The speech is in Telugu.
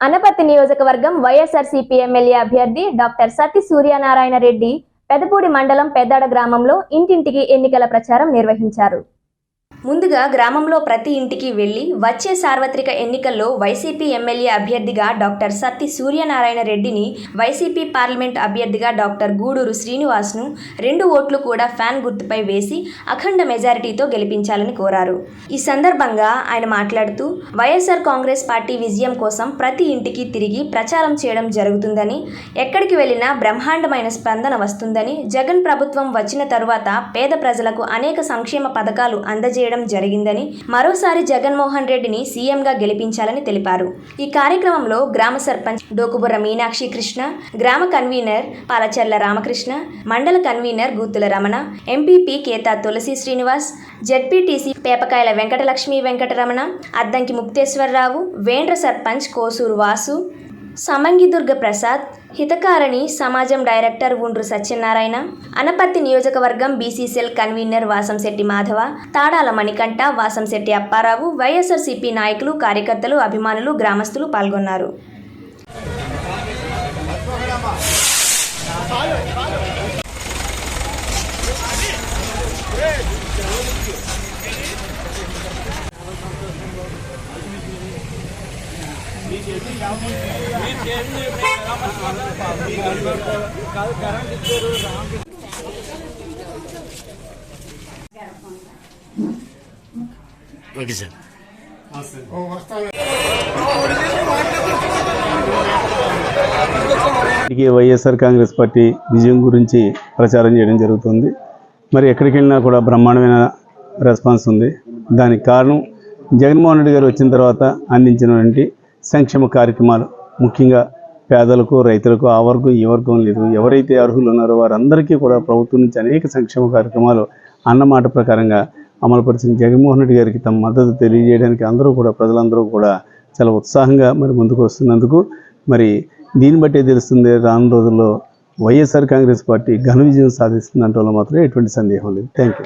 అనపర్తి నియోజకవర్గం వైఎస్ఆర్సీపీ ఎమ్మెల్యే అభ్యర్థి డాక్టర్ సతీ సూర్యనారాయణ రెడ్డి పెదపూడి మండలం పెద్దాడ గ్రామంలో ఇంటింటికి ఎన్నికల ప్రచారం నిర్వహించారు. ముందుగా గ్రామంలో ప్రతి ఇంటికి వెళ్ళి వచ్చే సార్వత్రిక ఎన్నికల్లో వైసీపీ ఎమ్మెల్యే అభ్యర్థిగా డాక్టర్ సత్తి సూర్యనారాయణ రెడ్డిని వైసీపీ పార్లమెంట్ అభ్యర్థిగా డాక్టర్ గూడూరు శ్రీనివాస్ను రెండు ఓట్లు కూడా ఫ్యాన్ గుర్తుపై వేసి అఖండ మెజారిటీతో గెలిపించాలని కోరారు. ఈ సందర్భంగా ఆయన మాట్లాడుతూ వైఎస్ఆర్ కాంగ్రెస్ పార్టీ విజయం కోసం ప్రతి ఇంటికి తిరిగి ప్రచారం చేయడం జరుగుతుందని ఎక్కడికి వెళ్ళినా బ్రహ్మాండమైన స్పందన వస్తుందని జగన్ ప్రభుత్వం వచ్చిన తరువాత పేద ప్రజలకు అనేక సంక్షేమ పథకాలు అందజేయడం జరిగిందని మరోసారి జగన్మోహన్ రెడ్డిని సీఎంగా గెలిపించాలని తెలిపారు. ఈ కార్యక్రమంలో గ్రామ సర్పంచ్ డోకుబుర్ర మీనాక్షి కృష్ణ గ్రామ కన్వీనర్ పాలచర్ల రామకృష్ణ మండల convener Guthula Ramana MPP Ketha Tulasi Srinivas ZPTC Pepakayala Venkatalakshmi Venkataramana Addanki Mukteswararao Vendra sarpanch Kosuru Vasu Samangi Durga Prasad Hitakarini Samajam director Undru Satyanarayana Anaparthi నియోజకవర్గం BCCL convener Vasamsetti Madhava Thadala Manikanta Vasamsetti Apparao YSRCP నాయకులు కార్యకర్తలు అభిమానులు గ్రామస్తులు పాల్గొన్నారు. Okay sir. ఇక వైఎస్ఆర్ కాంగ్రెస్ పార్టీ విజయం గురించి ప్రచారం చేయడం జరుగుతుంది. మరి ఎక్కడికి వెళ్ళినా కూడా బ్రహ్మాండమైన రెస్పాన్స్ ఉంది. దానికి కారణం జగన్మోహన్ రెడ్డి గారు వచ్చిన తర్వాత అందించినటువంటి సంక్షేమ కార్యక్రమాలు ముఖ్యంగా పేదలకు రైతులకు ఆ వర్గం ఈ వర్గం లేదు. ఎవరైతే అర్హులు ఉన్నారో వారందరికీ కూడా ప్రభుత్వం నుంచి అనేక సంక్షేమ కార్యక్రమాలు అన్నమాట ప్రకారంగా అమలుపరిచిన జగన్మోహన్ రెడ్డి గారికి తమ మద్దతు తెలియజేయడానికి అందరూ కూడా ప్రజలందరూ కూడా చాలా ఉత్సాహంగా మరి ముందుకు వస్తున్నందుకు మరి దీన్ని బట్టే తెలుస్తుంది రాను రోజుల్లో వైఎస్ఆర్ కాంగ్రెస్ పార్టీ ఘన విజయం సాధిస్తుందంటే మాత్రం ఎటువంటి సందేహం లేదు. Thank you